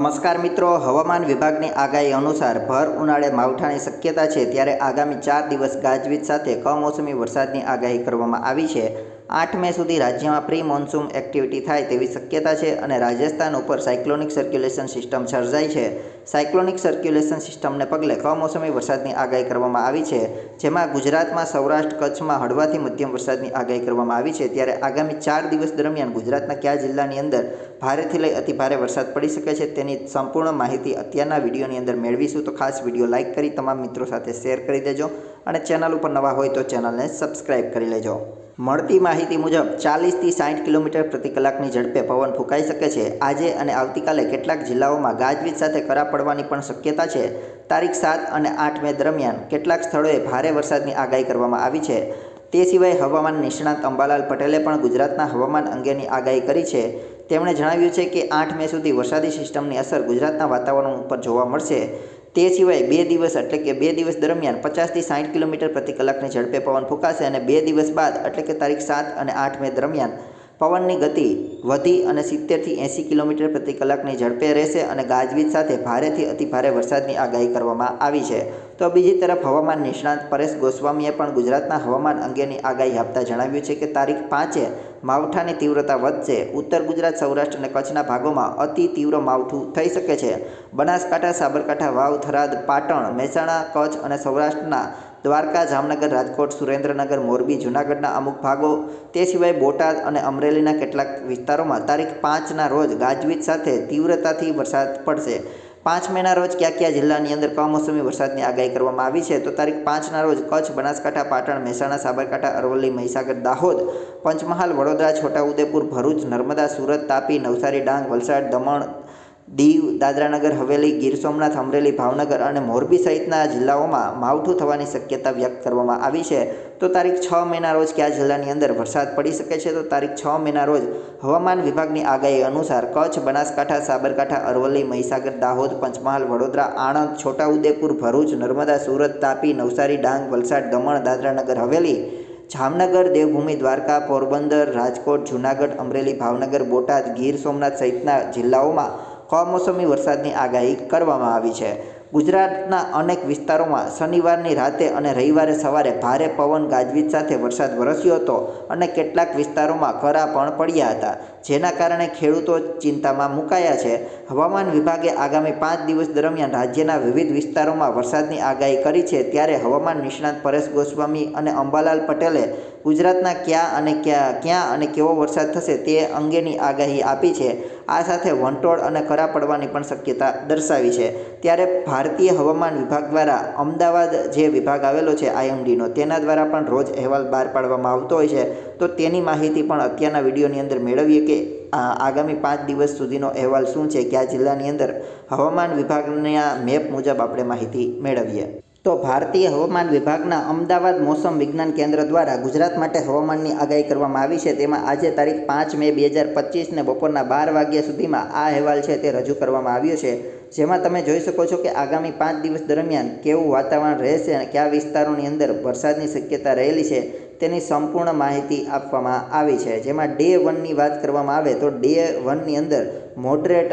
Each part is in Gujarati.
નમસ્કાર મિત્રો, હવામાન વિભાગની આગાહી અનુસાર ભર ઉનાળે માવઠાની શક્યતા છે, ત્યારે આગામી ચાર દિવસ ગાજવીજ સાથે કમોસમી વરસાદની આગાહી કરવામાં આવી છે. આઠ મે સુધી રાજ્યમાં પ્રી મોન્સૂન એક્ટિવિટી થાય તેવી શક્યતા છે અને રાજસ્થાન ઉપર સાયક્લોનિક સર્ક્યુલેશન સિસ્ટમ સર્જાઈ છે. સાયક્લોનિક સર્ક્યુલેશન સિસ્ટમને પગલે કમોસમી વરસાદની આગાહી કરવામાં આવી છે. જેમાં ગુજરાતમાં સૌરાષ્ટ્ર કચ્છમાં હળવાથી મધ્યમ વરસાદની આગાહી કરવામાં આવી છે. ત્યારે આગામી ચાર દિવસ દરમિયાન ગુજરાતના કયા જિલ્લાની અંદર ભારેથી લઈ અતિભારે વરસાદ પડી શકે છે તેની સંપૂર્ણ માહિતી અત્યારના વિડીયોની અંદર મેળવીશું. તો ખાસ વીડિયો લાઇક કરી તમામ મિત્રો સાથે શેર કરી દેજો. અને ચેનલ ઉપર નવા હોય તો ચેનલને સબસ્ક્રાઈબ કરી લેજો. મળતી માહિતી મુજબ ચાલીસથી સાઠ કિલોમીટર પ્રતિ કલાકની ઝડપે પવન ફૂંકાઈ શકે છે. આજે અને આવતીકાલે કેટલાક જિલ્લાઓમાં ગાજવીજ સાથે કરા પડવાની પણ શક્યતા છે. તારીખ સાત અને આઠ મે દરમિયાન કેટલાક સ્થળોએ ભારે વરસાદની આગાહી કરવામાં આવી છે. તે સિવાય હવામાન નિષ્ણાત અંબાલાલ પટેલે પણ ગુજરાતના હવામાન અંગેની આગાહી કરી છે. તેમણે જણાવ્યું છે કે આઠ મે સુધી વરસાદી સિસ્ટમની અસર ગુજરાતના વાતાવરણ ઉપર જોવા મળશે. તે સિવાય બે દિવસ એટલે કે બે દિવસ દરમિયાન પચાસથી સાઠ કિલોમીટર પ્રતિ કલાકની ઝડપે પવન ફૂંકાશે અને બે દિવસ બાદ એટલે કે તારીખ સાત અને આઠ મે દરમિયાન પવનની ગતિ વધી અને સિત્તેરથી એંસી કિલોમીટર પ્રતિ કલાકની ઝડપે રહેશે અને ગાજવીજ સાથે ભારેથી અતિભારે વરસાદની આગાહી કરવામાં આવી છે. તો બીજી તરફ હવામાન નિષ્ણાંત પરેશ ગોસ્વામીએ પણ ગુજરાતના હવામાન અંગેની આગાહી આપતા જણાવ્યું છે કે તારીખ પાંચે માવઠાની તીવ્રતા વધશે. ઉત્તર ગુજરાત, સૌરાષ્ટ્ર અને કચ્છના ભાગોમાં અતિ તીવ્ર માવઠું થઈ શકે છે. બનાસકાંઠા, સાબરકાંઠા વાવ થરાદ પાટણ, મહેસાણા, કચ્છ અને સૌરાષ્ટ્રના દ્વારકા, જામનગર, રાજકોટ, સુરેન્દ્રનગર, મોરબી, જૂનાગઢના અમુક ભાગો. તે સિવાય બોટાદ અને અમરેલીના કેટલાક વિસ્તારોમાં તારીખ પાંચના રોજ ગાજવીજ સાથે તીવ્રતાથી વરસાદ પડશે. પાંચ મેના રોજ કયા કયા જિલ્લાની અંદર કમોસમી વરસાદની આગાહી કરવામાં આવી છે. તો તારીખ પાંચના રોજ કચ્છ, બનાસકાંઠા, પાટણ, મહેસાણા, સાબરકાંઠા, અરવલ્લી, મહીસાગર, દાહોદ, પંચમહાલ, વડોદરા, છોટાઉદેપુર, ભરૂચ, નર્મદા, સુરત, તાપી, નવસારી, ડાંગ, વલસાડ, દમણ દીવ, દાદરાનગર, હવેલી, ગીર સોમનાથ, અમરેલી, ભાવનગર અને મોરબી સહિતના જિલ્લાઓમાં માવઠું થવાની શક્યતા વ્યક્ત કરવામાં આવી છે. તો તારીખ છ મેના રોજ કયા જિલ્લાની અંદર વરસાદ પડી શકે છે? તો તારીખ છ મેના રોજ હવામાન વિભાગની આગાહી અનુસાર કચ્છ, બનાસકાંઠા, સાબરકાંઠા, અરવલ્લી, મહીસાગર, દાહોદ, પંચમહાલ, વડોદરા, આણંદ, છોટાઉદેપુર, ભરૂચ, નર્મદા, સુરત, તાપી, નવસારી, ડાંગ, વલસાડ, દમણ, દાદરાનગર, હવેલી, જામનગર, દેવભૂમિ, દ્વારકા, પોરબંદર, રાજકોટ, જૂનાગઢ, અમરેલી, ભાવનગર, બોટાદ, ગીર સોમનાથ સહિતના જિલ્લાઓમાં કમોસમી વરસાદની આગાહી કરવામાં આવી છે. ગુજરાતના અનેક વિસ્તારોમાં શનિવારની રાતે અને રવિવારે સવારે ભારે પવન ગાજવીજ સાથે વરસાદ વરસ્યો હતો અને કેટલાક વિસ્તારોમાં કરા પણ પડ્યા હતા. જેના કારણે ખેડૂતો ચિંતામાં મુકાયા છે. હવામાન વિભાગે આગામી પાંચ દિવસ દરમિયાન રાજ્યના વિવિધ વિસ્તારોમાં વરસાદની આગાહી કરી છે. ત્યારે હવામાન નિષ્ણાત પરેશ ગોસ્વામી અને અંબાલાલ પટેલે ગુજરાતના ક્યાં અને ક્યાં ક્યાં અને કેવો વરસાદ થશે તે અંગેની આગાહી આપી છે. આ સાથે વંટોળ અને કરા પડવાની પણ શક્યતા દર્શાવી છે. ત્યારે ભારતીય હવામાન વિભાગ દ્વારા અમદાવાદ જે વિભાગ આવેલો છે આઈએમડીનો તેના દ્વારા પણ રોજ અહેવાલ બહાર પાડવામાં આવતો હોય છે. તો તેની માહિતી પણ અત્યારના વિડીયોની અંદર મેળવીએ કે આગામી પાંચ દિવસ સુધીનો અહેવાલ શું છે, કયા જિલ્લાની અંદર હવામાન વિભાગના મેપ મુજબ આપણે માહિતી મેળવીએ. તો ભારતીય હવામાન વિભાગના અમદાવાદ મોસમ વિજ્ઞાન કેન્દ્ર દ્વારા ગુજરાત માટે હવામાનની આગાહી કરવામાં આવી છે. તેમાં આજે તારીખ પાંચ મે બે હજાર પચીસને બપોરના બાર વાગ્યા સુધીમાં આ અહેવાલ છે તે રજૂ કરવામાં આવ્યો છે. જેમાં તમે જોઈ શકો છો કે આગામી પાંચ દિવસ દરમિયાન કેવું વાતાવરણ રહેશે અને કયા વિસ્તારોની અંદર વરસાદની શક્યતા રહેલી છે તેની સંપૂર્ણ માહિતી આપવામાં આવી છે. જેમાં ડે વનની વાત કરવામાં આવે તો ડે વનની અંદર મોડરેટ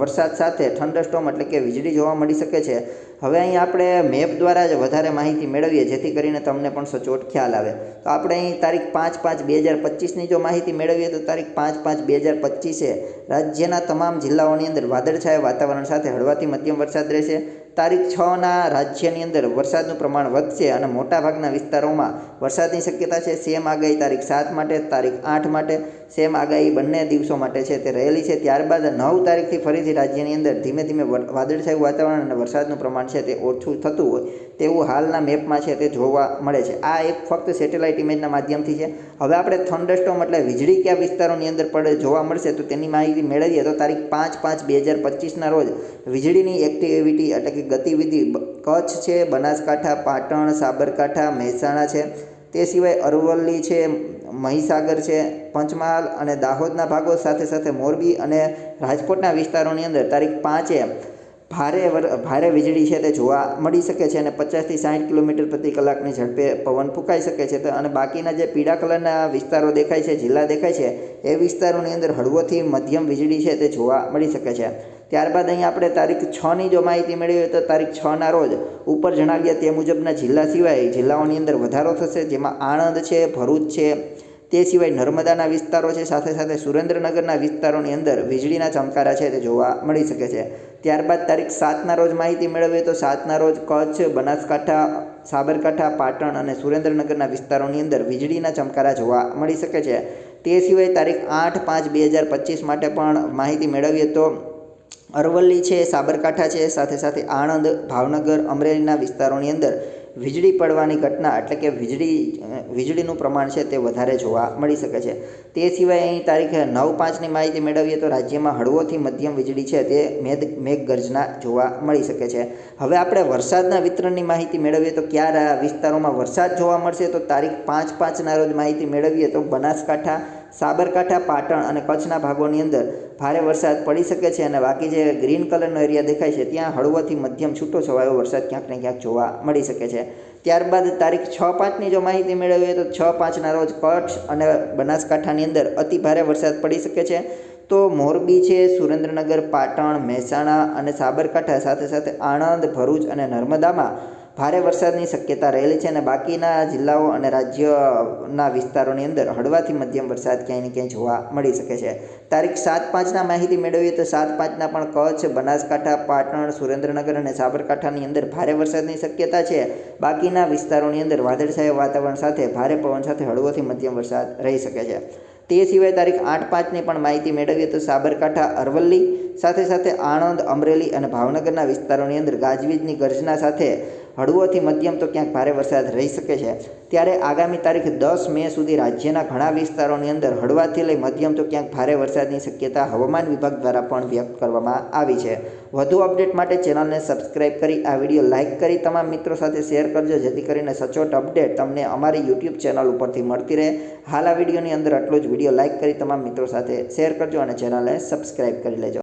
વરસાદ સાથે થંડરસ્ટોમ એટલે કે વીજળી જોવા મળી શકે છે. હવે અહીં આપણે મેપ દ્વારા જ વધારે માહિતી મેળવીએ, જેથી કરીને તમને પણ સચોટ ખ્યાલ આવે. તો આપણે અહીં તારીખ પાંચ પાંચ બે હજાર પચીસની જો માહિતી મેળવીએ તો તારીખ પાંચ પાંચ બે હજાર પચીસે રાજ્યના તમામ જિલ્લાઓની અંદર વાદળછાયા વાતાવરણ સાથે હળવાથી મધ્યમ વરસાદ રહેશે. તારીખ છના રાજ્યની અંદર વરસાદનું પ્રમાણ વધશે અને મોટાભાગના વિસ્તારોમાં વરસાદની શક્યતા છે. સેમ આગાહી તારીખ સાત માટે, તારીખ આઠ માટે. સેમ આગાહી બંને દિવસો માટે છે તે રહેલી છે. ત્યારબાદ નવ તારીખથી ફરીથી રાજ્યની અંદર ધીમે ધીમે વાદળછાયું વાતાવરણ અને વરસાદનું પ્રમાણ છે તે ઓછું થતું હોય તેવું હાલના મેપમાં છે તે જોવા મળે છે. આ એક ફક્ત સેટેલાઇટ ઇમેજના માધ્યમથી છે. હવે આપણે થંડરસ્ટોમ એટલે વીજળી કયા વિસ્તારોની અંદર પડે જોવા મળશે તો તેની માહિતી મેળવીએ તો તારીખ પાંચ પાંચ બે હજાર પચીસના રોજ વીજળીની એક્ટિવિટી એટલે કે ગતિવિધિ કચ્છ છે, બનાસકાંઠા, પાટણ, સાબરકાંઠા, મહેસાણા છે. તે સિવાય અરવલ્લી છે મહીસાગર છે, પંચમહાલ અને દાહોદના ભાગો સાથે સાથે મોરબી અને રાજકોટના વિસ્તારોની અંદર તારીખ પાંચે ભારે ભારે વીજળી છે તે જોવા મળી શકે છે અને પચાસથી સાઠ કિલોમીટર પ્રતિ કલાકની ઝડપે પવન ફૂંકાઈ શકે છે. અને બાકીના જે પીળા કલરના વિસ્તારો દેખાય છે, જિલ્લા દેખાય છે, એ વિસ્તારોની અંદર હળવોથી મધ્યમ વીજળી છે તે જોવા મળી શકે છે. ત્યારબાદ અહીં આપણે તારીખ છની જો માહિતી મેળવીએ તો તારીખ છના રોજ ઉપર જણાવ્યા તે મુજબના જિલ્લા સિવાય જિલ્લાઓની અંદર વધારો થશે, જેમાં આણંદ છે, ભરૂચ છે, તે સિવાય નર્મદાના વિસ્તારો છે, સાથે સાથે સુરેન્દ્રનગરના વિસ્તારોની અંદર વીજળીના ચમકારા છે તે જોવા મળી શકે છે. ત્યારબાદ તારીખ સાતના રોજ માહિતી મેળવીએ તો સાતના રોજ કચ્છ, બનાસકાંઠા, સાબરકાંઠા, પાટણ અને સુરેન્દ્રનગરના વિસ્તારોની અંદર વીજળીના ચમકારા જોવા મળી શકે છે. તે સિવાય તારીખ આઠ પાંચ બે હજાર પચીસ માટે પણ માહિતી મેળવીએ તો અરવલ્લી છે, સાબરકાંઠા છે, સાથે સાથે આણંદ, ભાવનગર, અમરેલીના વિસ્તારોની અંદર વીજળી પડવાની ઘટના એટલે કે વીજળી વીજળીનું પ્રમાણ છે તે વધારે જોવા મળી શકે છે. તે સિવાય અહીં તારીખે નવ પાંચની માહિતી મેળવીએ તો રાજ્યમાં હળવોથી મધ્યમ વીજળી છે તે મેઘ મેઘગર્જના જોવા મળી શકે છે. હવે આપણે વરસાદના વિતરણની માહિતી મેળવીએ તો ક્યારે આ વિસ્તારોમાં વરસાદ જોવા મળશે તો તારીખ પાંચ પાંચના રોજ માહિતી મેળવીએ તો બનાસકાંઠા સાબરકાંઠા, પાટણ અને કચ્છના ભાગોની અંદર ભારે વરસાદ પડી શકે છે અને બાકી જે ગ્રીન કલરનો એરિયા દેખાય છે, ત્યાં હળવોથી મધ્યમ છૂટો છવાયો વરસાદ ક્યાંક ને ક્યાંક જોવા મળી શકે છે. ત્યારબાદ તારીખ છ પાંચની જો માહિતી મેળવીએ તો છ પાંચના રોજ કચ્છ અને બનાસકાંઠાની અંદર અતિ ભારે વરસાદ પડી શકે છે. તો મોરબી છે, સુરેન્દ્રનગર, પાટણ, મહેસાણા અને સાબરકાંઠા સાથે સાથે આણંદ, ભરૂચ અને નર્મદામાં ભારે વરસાદની શક્યતા રહેલી છે અને બાકીના જિલ્લાઓ અને રાજ્યના વિસ્તારોની અંદર હળવાથી મધ્યમ વરસાદ ક્યાંય ને ક્યાંય જોવા મળી શકે છે. તારીખ સાત પાંચના માહિતી મેળવીએ તો સાત પાંચના પણ કચ્છ, બનાસકાંઠા, પાટણ, સુરેન્દ્રનગર અને સાબરકાંઠાની અંદર ભારે વરસાદની શક્યતા છે. બાકીના વિસ્તારોની અંદર વાદળછાયા વાતાવરણ સાથે ભારે પવન સાથે હળવોથી મધ્યમ વરસાદ રહી શકે છે. તે સિવાય તારીખ આઠ પાંચની પણ માહિતી મેળવીએ તો સાબરકાંઠા, અરવલ્લી, સાથે સાથે આણંદ, અમરેલી અને ભાવનગરના વિસ્તારોની અંદર ગાજવીજની ગર્જના સાથે હળવોથી મધ્યમ તો ક્યાંક ભારે વરસાદ રહી શકે છે. ત્યારે આગામી તારીખ દસ મે સુધી રાજ્યના ઘણા વિસ્તારોની અંદર હળવાથી લઈ મધ્યમ તો ક્યાંક ભારે વરસાદની શક્યતા હવામાન વિભાગ દ્વારા પણ વ્યક્ત કરવામાં આવી છે. વધુ અપડેટ માટે ચેનલને સબસ્ક્રાઇબ કરી આ વીડિયો લાઇક કરી તમામ મિત્રો સાથે શેર કરજો, જેથી કરીને સચોટ અપડેટ તમને અમારી યુટ્યુબ ચેનલ ઉપરથી મળતી રહે. હાલ આ વિડીયોની અંદર આટલો જ વીડિયો લાઇક કરી તમામ મિત્રો સાથે શેર કરજો અને ચેનલને સબસ્ક્રાઇબ કરી લેજો.